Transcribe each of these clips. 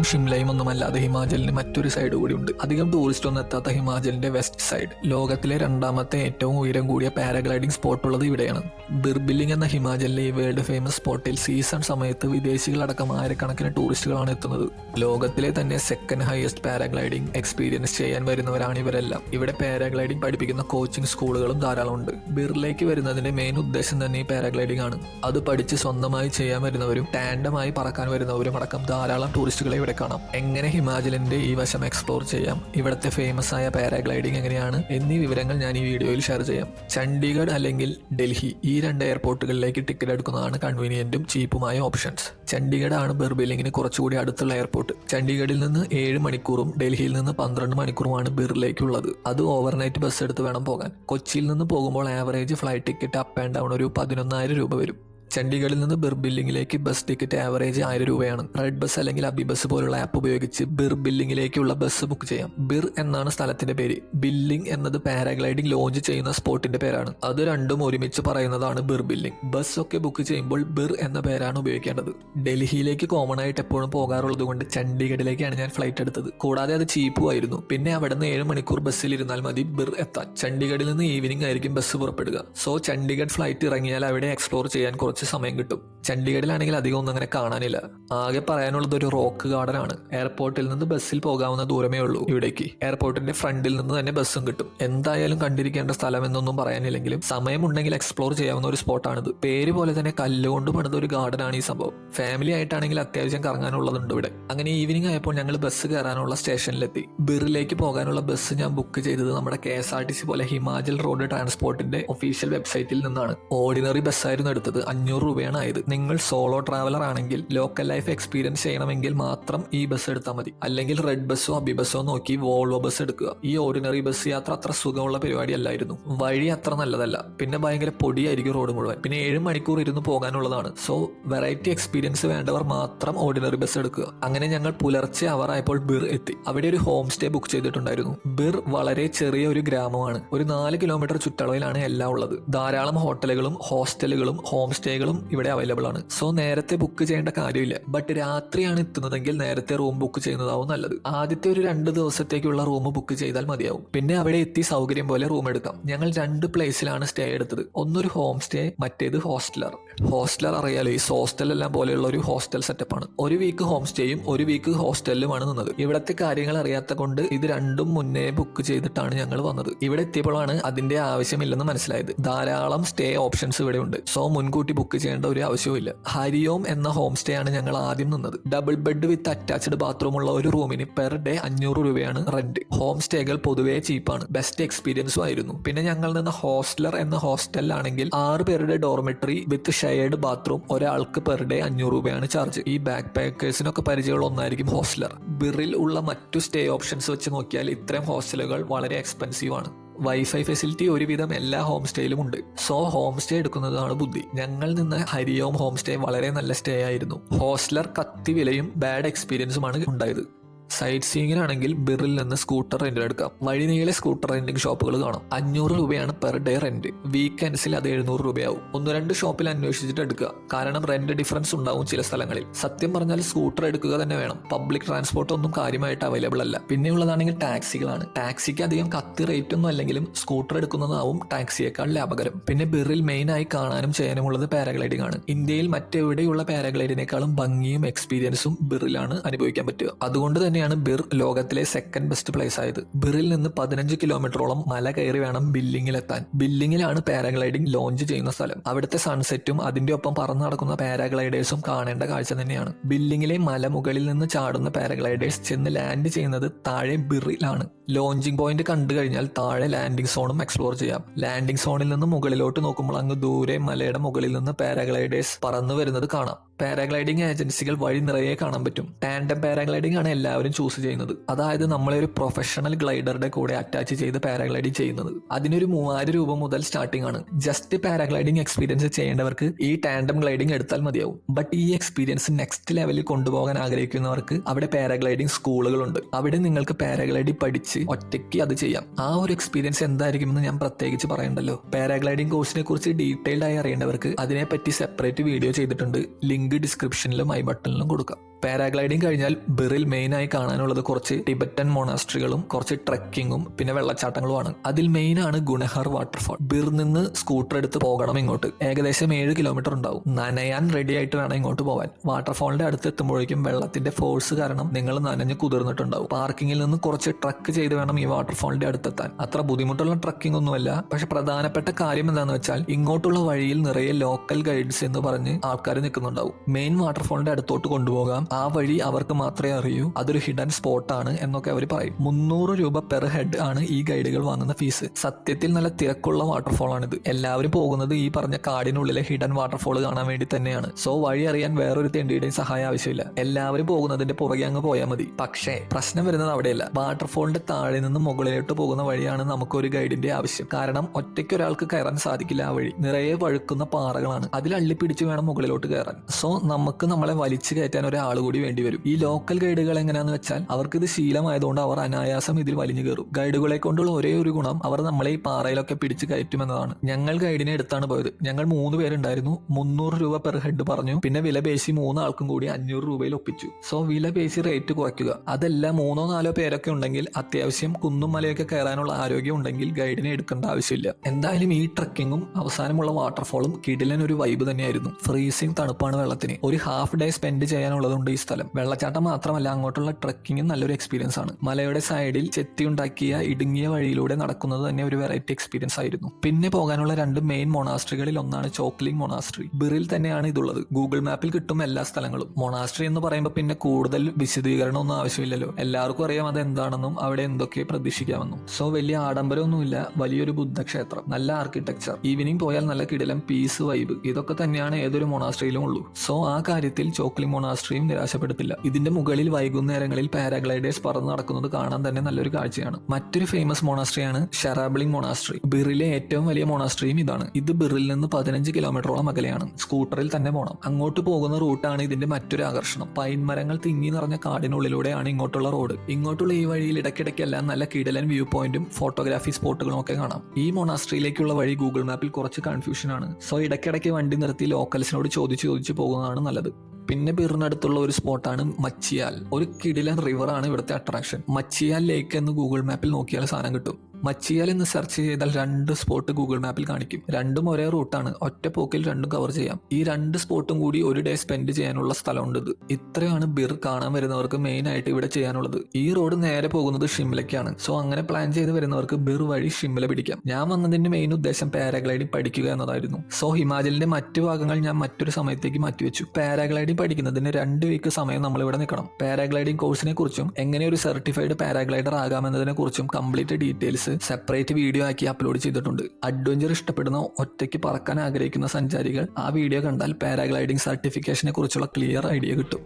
ഊട്ടിയും ഷിംലയും ഒന്നുമല്ലാതെ ഹിമാചലിന് മറ്റൊരു സൈഡ് കൂടിയുണ്ട്. അധികം ടൂറിസ്റ്റ് ഒന്നും എത്താത്ത ഹിമാചലിന്റെ വെസ്റ്റ് സൈഡ് ലോകത്തിലെ രണ്ടാമത്തെ ഏറ്റവും ഉയരം കൂടിയ പാരാഗ്ലൈഡിംഗ് സ്പോട്ട് ഉള്ളത് ഇവിടെയാണ്. ബിർബില്ലിംഗ് എന്ന ഹിമാചലിലെ ഈ വേൾഡ് ഫേമസ് സ്പോട്ടിൽ സീസൺ സമയത്ത് വിദേശികളടക്കം ആയിരക്കണക്കിന് ടൂറിസ്റ്റുകളാണ് എത്തുന്നത്. ലോകത്തിലെ തന്നെ സെക്കൻഡ് ഹയസ്റ്റ് പാരാഗ്ലൈഡിംഗ് എക്സ്പീരിയൻസ് ചെയ്യാൻ വരുന്നവരാണ് ഇവരെല്ലാം. ഇവിടെ പാരാഗ്ലൈഡിംഗ് പഠിപ്പിക്കുന്ന കോച്ചിങ് സ്കൂളുകളും ധാരാളം ഉണ്ട്. ബിർലേക്ക് വരുന്നതിന്റെ മെയിൻ ഉദ്ദേശം തന്നെ ഈ പാരാഗ്ലൈഡിംഗ് ആണ്. അത് പഠിച്ച് സ്വന്തമായി ചെയ്യാൻ വരുന്നവരും ടാൻഡമായി പറക്കാൻ വരുന്നവരും അടക്കം ധാരാളം ടൂറിസ്റ്റുകളെ ഇവിടെ കാണാം. എങ്ങനെ ഹിമാചലിന്റെ ഈ വശം എക്സ്പ്ലോർ ചെയ്യാം? ഇവിടുത്തെ ഫേമസ് ആയ പാരാഗ്ലൈഡിംഗ് എങ്ങനെയാണ്? എന്നീ വിവരങ്ങൾ ഞാൻ ഈ വീഡിയോയിൽ ഷെയർ ചെയ്യാം. ചണ്ഡീഗഡ് അല്ലെങ്കിൽ ഡൽഹി ഈ രണ്ട് എയർപോർട്ടുകളിലേക്ക് ടിക്കറ്റ് എടുക്കുന്നതാണ് കൺവീനിയന്റും ചീപ്പുമായ ഓപ്ഷൻസ് ചണ്ഡീഗഡ് ആണ് ബിർബിലിംഗിന് കുറച്ചുകൂടി അടുത്തുള്ള എയർപോർട്ട് ചണ്ഡീഗഡിൽ നിന്ന് ഏഴ് മണിക്കൂറും ഡൽഹിയിൽ നിന്ന് പന്ത്രണ്ട് മണിക്കൂറുമാണ് ബിർലേക്കുള്ളത് അത് ഓവർനൈറ്റ് ബസ് എടുത്ത് വേണം പോകാൻ. കൊച്ചിയിൽ നിന്ന് പോകുമ്പോൾ average flight ticket up and down ഒരു പതിനൊന്നായിരം രൂപ വരും. ചണ്ഡീഗഡിൽ നിന്ന് ബിർ ബില്ലിംഗിലേക്ക് ബസ് ടിക്കറ്റ് ആവറേജ് ആയിരം രൂപയാണ്. റെഡ് ബസ് അല്ലെങ്കിൽ അബി ബസ് പോലുള്ള ആപ്പ് ഉപയോഗിച്ച് ബിർ ബില്ലിംഗിലേക്കുള്ള ബസ് ബുക്ക് ചെയ്യാം. ബിർ എന്നാണ് സ്ഥലത്തിന്റെ പേര്. ബില്ലിംഗ് എന്നത് പാരാഗ്ലൈഡിംഗ് ലോഞ്ച് ചെയ്യുന്ന സ്പോട്ടിന്റെ പേരാണ്. അത് രണ്ടും ഒരുമിച്ച് പറയുന്നതാണ് ബിർ ബില്ലിംഗ്. ബസ് ഒക്കെ ബുക്ക് ചെയ്യുമ്പോൾ ബിർ എന്ന പേരാണ് ഉപയോഗിക്കേണ്ടത്. ഡൽഹിയിലേക്ക് കോമൺ ആയിട്ട് എപ്പോഴും പോകാറുള്ളത് കൊണ്ട് ചണ്ഡീഗഡിലേക്കാണ് ഞാൻ ഫ്ലൈറ്റ് എടുത്തത്. കൂടാതെ അത് ചീപ്പും ആയിരുന്നു. പിന്നെ അവിടെ നിന്ന് ഏഴ് മണിക്കൂർ ബസ്സിൽ ഇരുന്നാൽ മതി ബിർ എത്താൻ. ചണ്ഡീഗഡിൽ നിന്ന് ഈവനിംഗ് ആയിരിക്കും ബസ് പുറപ്പെടുക. സോ ചണ്ഡീഗഡ് ഫ്ലൈറ്റ് ഇറങ്ങിയാൽ അവിടെ എക്സ്പ്ലോർ ചെയ്യാൻ കുറച്ച് സമയം കിട്ടും. ചണ്ഡീഗഡിലാണെങ്കിൽ അധികം ഒന്നും അങ്ങനെ കാണാനില്ല. ആകെ പറയാനുള്ളത് ഒരു റോക്ക് ഗാർഡൻ ആണ് എയർപോർട്ടിൽ നിന്ന് ബസ്സിൽ പോകാവുന്ന ദൂരമേ ഉള്ളൂ ഇവിടേക്ക്. എയർപോർട്ടിന്റെ ഫ്രണ്ടിൽ നിന്ന് തന്നെ ബസ്സും കിട്ടും. എന്തായാലും കണ്ടിരിക്കേണ്ട സ്ഥലം എന്നൊന്നും പറയാനില്ലെങ്കിലും സമയമുണ്ടെങ്കിൽ എക്സ്പ്ലോർ ചെയ്യാവുന്ന ഒരു സ്പോട്ടാണിത് പേര് പോലെ തന്നെ കല്ലുകൊണ്ട് പണിത ഒരു ഗാർഡൻ ആണ് ഈ സംഭവം. ഫാമിലി ആയിട്ടാണെങ്കിൽ അത്യാവശ്യം കറങ്ങാനുള്ളതുണ്ട് ഇവിടെ. അങ്ങനെ ഈവനിങ് ആയപ്പോൾ ഞങ്ങൾ ബസ് കയറാനുള്ള സ്റ്റേഷനിലെത്തി. ബിറിലേക്ക് പോകാനുള്ള ബസ് ഞാൻ ബുക്ക് ചെയ്തത് നമ്മുടെ K S R T C പോലെ ഹിമാചൽ റോഡ് ട്രാൻസ്പോർട്ടിന്റെ ഒഫീഷ്യൽ വെബ്സൈറ്റിൽ നിന്നാണ്. ഓർഡിനറി ബസ്സായിരുന്നു എടുത്തത്. അഞ്ഞൂറ് രൂപയാണ് ആയത് നിങ്ങൾ സോളോ ട്രാവലർ ആണെങ്കിൽ ലോക്കൽ ലൈഫ് എക്സ്പീരിയൻസ് ചെയ്യണമെങ്കിൽ മാത്രം ഈ ബസ് എടുത്താൽ മതി. അല്ലെങ്കിൽ റെഡ് ബസ്സോ അബി ബസ്സോ നോക്കി വോൾവോ ബസ് എടുക്കുക. ഈ ഓർഡിനറി ബസ് യാത്ര അത്ര സുഖമുള്ള പരിപാടി അല്ലായിരുന്നു. വഴി അത്ര നല്ലതല്ല. പിന്നെ ഭയങ്കര പൊടിയായിരിക്കും റോഡ് മുഴുവൻ. പിന്നെ ഏഴ് മണിക്കൂർ ഇരുന്ന് പോകാനുള്ളതാണ്. സോ വെറൈറ്റി എക്സ്പീരിയൻസ് വേണ്ടവർ മാത്രം ഓർഡിനറി ബസ് എടുക്കുക. അങ്ങനെ ഞങ്ങൾ പുലർച്ചെ അവർ ആയപ്പോൾ ബിർ എത്തി. അവിടെ ഒരു ഹോം സ്റ്റേ ബുക്ക് ചെയ്തിട്ടുണ്ടായിരുന്നു. ബിർ വളരെ ചെറിയ ഒരു ഗ്രാമമാണ്. ഒരു നാല് കിലോമീറ്റർ ചുറ്റളവിലാണ് എല്ലാം ഉള്ളത്. ധാരാളം ഹോട്ടലുകളും ഹോസ്റ്റലുകളും ഹോം സ്റ്റേകളും ഇവിടെ അവൈലബിൾ ആണ്. സോ നേരത്തെ ബുക്ക് ചെയ്യേണ്ട കാര്യമില്ല. ബട്ട് രാത്രിയാണ് എത്തുന്നതെങ്കിൽ നേരത്തെ റൂം ബുക്ക് ചെയ്യുന്നതാവും നല്ലത്. ആദ്യത്തെ ഒരു രണ്ട് ദിവസത്തേക്കുള്ള റൂം ബുക്ക് ചെയ്താൽ മതിയാവും. പിന്നെ അവിടെ എത്തി സൗകര്യം പോലെ റൂം എടുക്കാം. ഞങ്ങൾ രണ്ട് പ്ലേസിലാണ് സ്റ്റേ എടുത്തത്. ഒന്നൊരു ഹോം സ്റ്റേ മറ്റേത് ഹോസ്റ്റലർ ഹോസ്റ്റലർ അറിയാലോ ഈ ഹോസ്റ്റൽ എല്ലാം പോലെയുള്ള ഒരു ഹോസ്റ്റൽ സെറ്റപ്പ് ആണ്. ഒരു വീക്ക് ഹോം സ്റ്റേയും ഒരു വീക്ക് ഹോസ്റ്റലിലുമാണ് നിന്നത്. ഇവിടത്തെ കാര്യങ്ങൾ അറിയാത്ത കൊണ്ട് ഇത് രണ്ടും മുന്നേ ബുക്ക് ചെയ്തിട്ടാണ് ഞങ്ങൾ വന്നത്. ഇവിടെ എത്തിയപ്പോഴാണ് അതിന്റെ ആവശ്യമില്ലെന്ന് മനസ്സിലായത്. ധാരാളം സ്റ്റേ ഓപ്ഷൻസ് ഇവിടെ ഉണ്ട്. സോ മുൻകൂട്ടി ബുക്ക് ചെയ്യേണ്ട ഒരു ആവശ്യവുമില്ല. ഹരിയോം എന്ന ഹോം സ്റ്റേ ആണ് ഞങ്ങൾ ആദ്യം നിന്നത്. Double bed with attached bathroom ഉള്ള ഒരു റൂമിന് പെർ ഡേ അഞ്ഞൂറ് രൂപയാണ് റെന്റ് ഹോം സ്റ്റേകൾ പൊതുവേ ചീപ്പാണ് ബെസ്റ്റ് എക്സ്പീരിയൻസും ആയിരുന്നു. പിന്നെ ഞങ്ങൾ നിന്ന് ഹോസ്റ്റലർ എന്ന ഹോസ്റ്റലിലാണെങ്കിൽ ആറ് പേരുടെ ഡോർമെട്രി വിത്ത് ഷെയർഡ് ബാത്റൂം ഒരാൾക്ക് പെർ ഡേ അഞ്ഞൂറ് രൂപയാണ് ചാർജ് ഈ ബാക്ക് പാക്കേഴ്സിനൊക്കെ പരിചയമുള്ള ഒന്നായിരിക്കും ഹോസ്റ്റലർ ബിറിൽ ഉള്ള മറ്റു സ്റ്റേ ഓപ്ഷൻസ് വെച്ച് നോക്കിയാൽ ഇത്തരം ഹോസ്റ്റലുകൾ വളരെ എക്സ്പെൻസീവ് ആണ്. വൈഫൈ ഫെസിലിറ്റി ഒരുവിധം എല്ലാ ഹോം സ്റ്റേയിലും ഉണ്ട്. സോ ഹോം സ്റ്റേ എടുക്കുന്നതാണ് ബുദ്ധി. ഞങ്ങൾ നിന്ന് ഹരിയോം ഹോം സ്റ്റേ വളരെ നല്ല സ്റ്റേ ആയിരുന്നു. ഹോസ്റ്റലർ കത്തി വിലയും ബാഡ് എക്സ്പീരിയൻസുമാണ് ഉണ്ടായത്. സൈറ്റ് സീയിങ്ങിനാണെങ്കിൽ ബിറിൽ നിന്ന് സ്കൂട്ടർ റെന്റിൽ എടുക്കാം. വഴിനീളെ സ്കൂട്ടർ റെന്റിംഗ് ഷോപ്പുകൾ കാണാം. അഞ്ഞൂറ് രൂപയാണ് പെർ ഡേ റെന്റ്. വീക്കെൻഡ്സിൽ അത് എഴുന്നൂറ് രൂപയാവും. ഒന്ന് രണ്ട് ഷോപ്പിൽ അന്വേഷിച്ചിട്ട് എടുക്കുക. കാരണം റെന്റ് ഡിഫറൻസ് ഉണ്ടാവും ചില സ്ഥലങ്ങളിൽ. സത്യം പറഞ്ഞാൽ സ്കൂട്ടർ എടുക്കുക തന്നെ വേണം. പബ്ലിക് ട്രാൻസ്പോർട്ട് ഒന്നും കാര്യമായിട്ട് അവൈലബിൾ അല്ല. പിന്നെയുള്ളതാണെങ്കിൽ ടാക്സികളാണ്. ടാക്സിക്ക് അധികം കത്തി റേറ്റ് ഒന്നും അല്ലെങ്കിലും സ്കൂട്ടർ എടുക്കുന്നതാവും ടാക്സിയേക്കാൾ ലാഭകരം. പിന്നെ ബിറിൽ മെയിൻ ആയി കാണാനും ചെയ്യാനുമുള്ളത് പാരാഗ്ലൈഡിംഗ് ആണ്. ഇന്ത്യയിൽ മറ്റെവിടെയുള്ള പാരാഗ്ലൈഡിനേക്കാളും ഭംഗിയും എക്സ്പീരിയൻസും ബിറിലാണ് അനുഭവിക്കാൻ പറ്റുക. അതുകൊണ്ട് തന്നെയാണ് ബിർ ലോകത്തിലെ സെക്കൻഡ് ബെസ്റ്റ് പ്ലേസ് ആയത്. ബിറിൽ നിന്ന് പതിനഞ്ച് കിലോമീറ്ററോളം മല കയറി വേണം ബില്ലിങ്ങിലെത്താൻ. ബില്ലിങ്ങിലാണ് പാരാഗ്ലൈഡിംഗ് ലോഞ്ച് ചെയ്യുന്ന സ്ഥലം. അവിടുത്തെ സൺസെറ്റും അതിന്റെ ഒപ്പം പറന്നു നടക്കുന്ന പാരാഗ്ലൈഡേഴ്സും കാണേണ്ട കാഴ്ച തന്നെയാണ്. ബില്ലിങ്ങിലെ മലമുകളിൽ നിന്ന് ചാടുന്ന പാരാഗ്ലൈഡേഴ്സ് ചെന്ന് ലാൻഡ് ചെയ്യുന്നത് താഴെ ബിറിലാണ്. ലോഞ്ചിങ് പോയിന്റ് കണ്ടു കഴിഞ്ഞാൽ താഴെ ലാൻഡിംഗ് സോണും എക്സ്പ്ലോർ ചെയ്യാം. ലാൻഡിംഗ് സോണിൽ നിന്ന് മുകളിലോട്ട് നോക്കുമ്പോൾ അങ്ങ് ദൂരെ മലയുടെ മുകളിൽ നിന്ന് പാരാഗ്ലൈഡേഴ്സ് പറന്നു വരുന്നത് കാണാം. പാരാഗ്ലൈഡിംഗ് ഏജൻസികൾ വഴി നിറയെ കാണാൻ പറ്റും. ടാൻഡം പാരാഗ്ലൈഡിംഗ് ആണ് എല്ലാവരും ചൂസ് ചെയ്യുന്നത്. അതായത് നമ്മളെ ഒരു പ്രൊഫഷണൽ ഗ്ലൈഡറുടെ കൂടെ അറ്റാച്ച് ചെയ്ത് പാരാഗ്ലൈഡിംഗ് ചെയ്യുന്നത്. അതിനൊരു മൂവായിരം രൂപ മുതൽ സ്റ്റാർട്ടിംഗ് ആണ്. ജസ്റ്റ് പാരാഗ്ലൈഡിംഗ് എക്സ്പീരിയൻസ് ചെയ്യേണ്ടവർക്ക് ഈ ടാൻഡം ഗ്ലൈഡിംഗ് എടുത്താൽ മതിയാവും. ബട്ട് ഈ എക്സ്പീരിയൻസ് നെക്സ്റ്റ് ലെവലിൽ കൊണ്ടുപോകാൻ ആഗ്രഹിക്കുന്നവർക്ക് അവിടെ പാരാഗ്ലൈഡിംഗ് സ്കൂളുകളുണ്ട് അവിടെ നിങ്ങൾക്ക് പാരാഗ്ലൈഡിംഗ് പഠിച്ച് ഒറ്റയ്ക്ക് അത് ചെയ്യാം. ആ ഒരു എക്സ്പീരിയൻസ് എന്തായിരിക്കുമെന്ന് ഞാൻ പ്രത്യേകിച്ച് പറയണ്ടല്ലോ. പാരാഗ്ലൈഡിംഗ് കോഴ്സിനെ കുറിച്ച് ഡീറ്റെയിൽഡ് ആയി അറിയേണ്ടവർക്ക് അതിനെപ്പറ്റി സെപ്പറേറ്റ് വീഡിയോ ചെയ്തിട്ടുണ്ട്. ലിങ്ക് ഡിസ്ക്രിപ്ഷനിലും ഐ ബട്ടണിലും കൊടുക്കാം. പാരാഗ്ലൈഡിംഗ് കഴിഞ്ഞാൽ ബിറിൽ മെയിൻ ആയി കാണാനുള്ളത് കുറച്ച് ടിബറ്റൻ മൊണാസ്ട്രികളും കുറച്ച് ട്രക്കിങ്ങും പിന്നെ വെള്ളച്ചാട്ടങ്ങളുമാണ്. അതിൽ മെയിൻ ആണ് ഗുണഹർ വാട്ടർഫാൾ ബിർ നിന്ന് സ്കൂട്ടർ എടുത്ത് പോകണം ഇങ്ങോട്ട്. ഏകദേശം ഏഴ് കിലോമീറ്റർ ഉണ്ടാവും. നനയാൻ റെഡി ആയിട്ട് വേണം ഇങ്ങോട്ട് പോവാൻ. വാട്ടർഫാളിന്റെ അടുത്ത് എത്തുമ്പോഴേക്കും വെള്ളത്തിന്റെ ഫോഴ്സ് കാരണം നിങ്ങൾ നനഞ്ഞ് കുതിർന്നിട്ടുണ്ടാവും. പാർക്കിങ്ങിൽ നിന്ന് കുറച്ച് ട്രക്ക് ചെയ്ത് വേണം ഈ വാട്ടർഫാളിന്റെ അടുത്തെത്താൻ. അത്ര ബുദ്ധിമുട്ടുള്ള ട്രക്കിംഗ് ഒന്നുമല്ല. പക്ഷെ പ്രധാനപ്പെട്ട കാര്യം എന്താണെന്ന് വെച്ചാൽ ഇങ്ങോട്ടുള്ള വഴിയിൽ നിറയെ ലോക്കൽ ഗൈഡ്സ് എന്ന് പറഞ്ഞ് ആൾക്കാർ നിൽക്കുന്നുണ്ടാവും. മെയിൻ വാട്ടർഫാളിന്റെ അടുത്തോട്ട് കൊണ്ടുപോകാം. ആ വഴി അവർക്ക് മാത്രമേ അറിയൂ. അതൊരു ഹിഡൻ സ്പോട്ടാണ് എന്നൊക്കെ അവർ പറയും. മുന്നൂറ് രൂപ പെർ ഹെഡ് ആണ് ഈ ഗൈഡുകൾ വാങ്ങുന്ന ഫീസ് സത്യത്തിൽ നല്ല തിരക്കുള്ള വാട്ടർഫോൾ ആണിത്. എല്ലാവരും പോകുന്നത് ഈ പറഞ്ഞ കാടിനുള്ളിലെ ഹിഡൻ വാട്ടർഫോൾ കാണാൻ വേണ്ടി തന്നെയാണ്. സോ വഴി അറിയാൻ വേറൊരു തെണ്ടിയുടെയും സഹായം ആവശ്യമില്ല. എല്ലാവരും പോകുന്നതിന്റെ പുറകെ അങ്ങ് പോയാൽ മതി. പക്ഷേ പ്രശ്നം വരുന്നത് അവിടെയല്ല. വാട്ടർഫോളിന്റെ താഴെ നിന്ന് മുകളിലോട്ട് പോകുന്ന വഴിയാണ് നമുക്ക് ഒരു ഗൈഡിന്റെ ആവശ്യം. കാരണം ഒറ്റയ്ക്ക് ഒരാൾക്ക് കയറാൻ സാധിക്കില്ല ആ വഴി. നിറയെ വഴുക്കുന്ന പാറകളാണ്. അതിൽ അള്ളിപ്പിടിച്ച് വേണം മുകളിലോട്ട് കയറാൻ. സോ നമുക്ക് നമ്മളെ വലിച്ചു കയറ്റാൻ ഒരാൾ കൂടി വേണ്ടി വരും. ഈ ലോക്കൽ ഗൈഡുകൾ എങ്ങനെയാന്ന് വെച്ചാൽ അവർക്ക് ഇത് ശീലമായതുകൊണ്ട് അവർ അനായാസം ഇതിൽ വലിഞ്ഞു കയറും. ഗൈഡുകളെ കൊണ്ടുള്ള ഒരേ ഒരു ഗുണം അവർ നമ്മളെ ഈ പാറയിലൊക്കെ പിടിച്ച് കയറ്റുമെന്നതാണ്. ഞങ്ങൾ ഗൈഡിനെ എടുത്താണ് പോയത്. ഞങ്ങൾ മൂന്ന് പേരുണ്ടായിരുന്നു. മുന്നൂറ് രൂപ പെർ ഹെഡ് പറഞ്ഞു. പിന്നെ വില പേശി മൂന്നാൾക്കും കൂടി അഞ്ഞൂറ് രൂപയിൽ ഒപ്പിച്ചു. സോ വില പേശി റേറ്റ് കുറയ്ക്കുക. അതല്ല മൂന്നോ നാലോ പേരൊക്കെ ഉണ്ടെങ്കിൽ അത്യാവശ്യം കുന്നും മലയൊക്കെ കയറാനുള്ള ആരോഗ്യം ഉണ്ടെങ്കിൽ ഗൈഡിനെ എടുക്കേണ്ട ആവശ്യമില്ല. എന്തായാലും ഈ ട്രക്കിങ്ങും അവസാനമുള്ള വാട്ടർഫോളും കിടിലൻ ഒരു വൈബ് തന്നെയായിരുന്നു. ഫ്രീസിങ് തണുപ്പാണ് വെള്ളത്തിന്. ഒരു ഹാഫ് ഡേ സ്പെൻഡ് ചെയ്യാനുള്ളതുണ്ട് ഈ സ്ഥലം. വെള്ളച്ചാട്ടം മാത്രമല്ല അങ്ങോട്ടുള്ള ട്രക്കിങ്ങും നല്ലൊരു എക്സ്പീരിയൻസ് ആണ്. മലയുടെ സൈഡിൽ ചെത്തി ഉണ്ടാക്കിയ ഇടുങ്ങിയ വഴിയിലൂടെ നടക്കുന്നത് തന്നെ ഒരു വെറൈറ്റി എക്സ്പീരിയൻസ് ആയിരുന്നു. പിന്നെ പോകാനുള്ള രണ്ട് മെയിൻ മൊണാസ്ട്രികളിൽ ഒന്നാണ് ചോക്ലിംഗ് മൊണാസ്ട്രി ബിറിൽ തന്നെയാണ് ഇതുള്ളത്. ഗൂഗിൾ മാപ്പിൽ കിട്ടും എല്ലാ സ്ഥലങ്ങളും. മൊണാസ്ട്രി എന്ന് പറയുമ്പോൾ പിന്നെ കൂടുതൽ വിശദീകരണം ഒന്നും ആവശ്യമില്ലല്ലോ. എല്ലാവർക്കും അറിയാം അത് എന്താണെന്നും അവിടെ എന്തൊക്കെ പ്രതീക്ഷിക്കാമെന്നും. സോ വലിയ ആഡംബരമൊന്നുമില്ല. വലിയൊരു ബുദ്ധക്ഷേത്രം. നല്ല ആർക്കിടെക്ചർ ഈവനിങ് പോയാൽ നല്ല കിടിലം പീസ് വൈബ് ഇതൊക്കെ തന്നെയാണ് ഏതൊരു മൊണാസ്ട്രിയിലും ഉള്ളൂ. സോ ആ കാര്യത്തിൽ ചോക്ലിംഗ് മൊണാസ്ട്രിയും നിരാശപ്പെടുത്തില്ല ഇതിന്റെ മുകളിൽ വൈകുന്നേരങ്ങളിൽ പാരാഗ്ലൈഡേഴ്സ് പറന്ന് നടക്കുന്നത് കാണാൻ തന്നെ നല്ലൊരു കാഴ്ചയാണ്. മറ്റൊരു ഫേമസ് മൊണാസ്ട്രിയാണ് ഷെറാബിളിംഗ് മൊണാസ്ട്രി ബിറിലെ ഏറ്റവും വലിയ മൊണാസ്ട്രിയും ഇതാണ്. ഇത് ബിറിൽ നിന്ന് പതിനഞ്ച് കിലോമീറ്ററോളം അകലെയാണ്. സ്കൂട്ടറിൽ തന്നെ പോകണം അങ്ങോട്ട് പോകുന്ന റൂട്ടാണ് ഇതിന്റെ മറ്റൊരു ആകർഷണം. പൈൻ മരങ്ങൾ തിങ്ങി നിറഞ്ഞ കാടിനുള്ളിലൂടെയാണ് ഇങ്ങോട്ടുള്ള റോഡ് ഇങ്ങോട്ടുള്ള ഈ വഴിയിൽ ഇടയ്ക്കിടയ്ക്കെല്ലാം നല്ല കിടലൻ വ്യൂ പോയിന്റും ഫോട്ടോഗ്രാഫി സ്പോട്ടുകളും ഒക്കെ കാണാം. ഈ മൊണാസ്ട്രിയിലേക്കുള്ള വഴി ഗൂഗിൾ മാപ്പിൽ കുറച്ച് കൺഫ്യൂഷൻ ആണ്. സോ ഇടയ്ക്കിടയ്ക്ക് വണ്ടി നിർത്തി ലോക്കൽസിനോട് ചോദിച്ചു ചോദിച്ചു പോകുന്നതാണ് നല്ലത്. പിന്നെ ബിറിനടുത്തുള്ള ഒരു സ്പോട്ടാണ് മച്ചിയാൽ. ഒരു കിടിലൻ റിവറാണ് ഇവിടുത്തെ അട്രാക്ഷൻ മച്ചിയാൽ ലേക്ക് എന്ന് ഗൂഗിൾ മാപ്പിൽ നോക്കിയാൽ സാധനം കിട്ടും. മച്ചിയാൽ എന്ന് സെർച്ച് ചെയ്താൽ രണ്ട് സ്പോട്ട് ഗൂഗിൾ മാപ്പിൽ കാണിക്കും. രണ്ടും ഒരേ റൂട്ടാണ് ഒറ്റ പോക്കിൽ രണ്ടും കവർ ചെയ്യാം. ഈ രണ്ട് സ്പോട്ടും കൂടി ഒരു ഡേ സ്പെൻഡ് ചെയ്യാനുള്ള സ്ഥലമുണ്ട് ഇത്. ഇത്രയാണ് ബിർ കാണാൻ വരുന്നവർക്ക് മെയിൻ ആയിട്ട് ഇവിടെ ചെയ്യാനുള്ളത്. ഈ റോഡ് നേരെ പോകുന്നത് ഷിംലയ്ക്കാണ്. സോ അങ്ങനെ പ്ലാൻ ചെയ്ത് വരുന്നവർക്ക് ബിർ വഴി ഷിംല പിടിക്കാം. ഞാൻ വന്നതിന്റെ മെയിൻ ഉദ്ദേശം പാരാഗ്ലൈഡിംഗ് പഠിക്കുക എന്നതായിരുന്നു. സോ ഹിമാചലിന്റെ മറ്റു ഭാഗങ്ങൾ ഞാൻ മറ്റൊരു സമയത്തേക്ക് മാറ്റിവെച്ചു പാരാഗ്ലൈഡിംഗ് പഠിക്കുന്നതിന് രണ്ട് വീക്ക് സമയം നമ്മൾ ഇവിടെ നിൽക്കണം പാരാഗ്ലൈഡിംഗ് കോഴ്സിനെ കുറിച്ചും എങ്ങനെ ഒരു സർട്ടിഫൈഡ് പാരാഗ്ലൈഡർ ആകാമെന്നതിനെ കുറിച്ചും കംപ്ലീറ്റ് ഡീറ്റെയിൽസ് സെപ്പറേറ്റ് വീഡിയോ ആക്കി അപ്ലോഡ് ചെയ്തിട്ടുണ്ട്. അഡ്വഞ്ചർ ഇഷ്ടപ്പെടുന്ന ഒറ്റയ്ക്ക് പറക്കാൻ ആഗ്രഹിക്കുന്ന സഞ്ചാരികൾ ആ വീഡിയോ കണ്ടാൽ പാരാഗ്ലൈഡിംഗ് സർട്ടിഫിക്കേഷനെ കുറിച്ചുള്ള ക്ലിയർ ഐഡിയ കിട്ടും.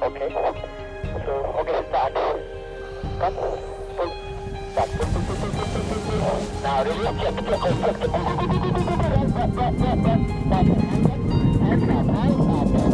Okay, so okay, start. Come, pull, start, pull, pull. Thank you.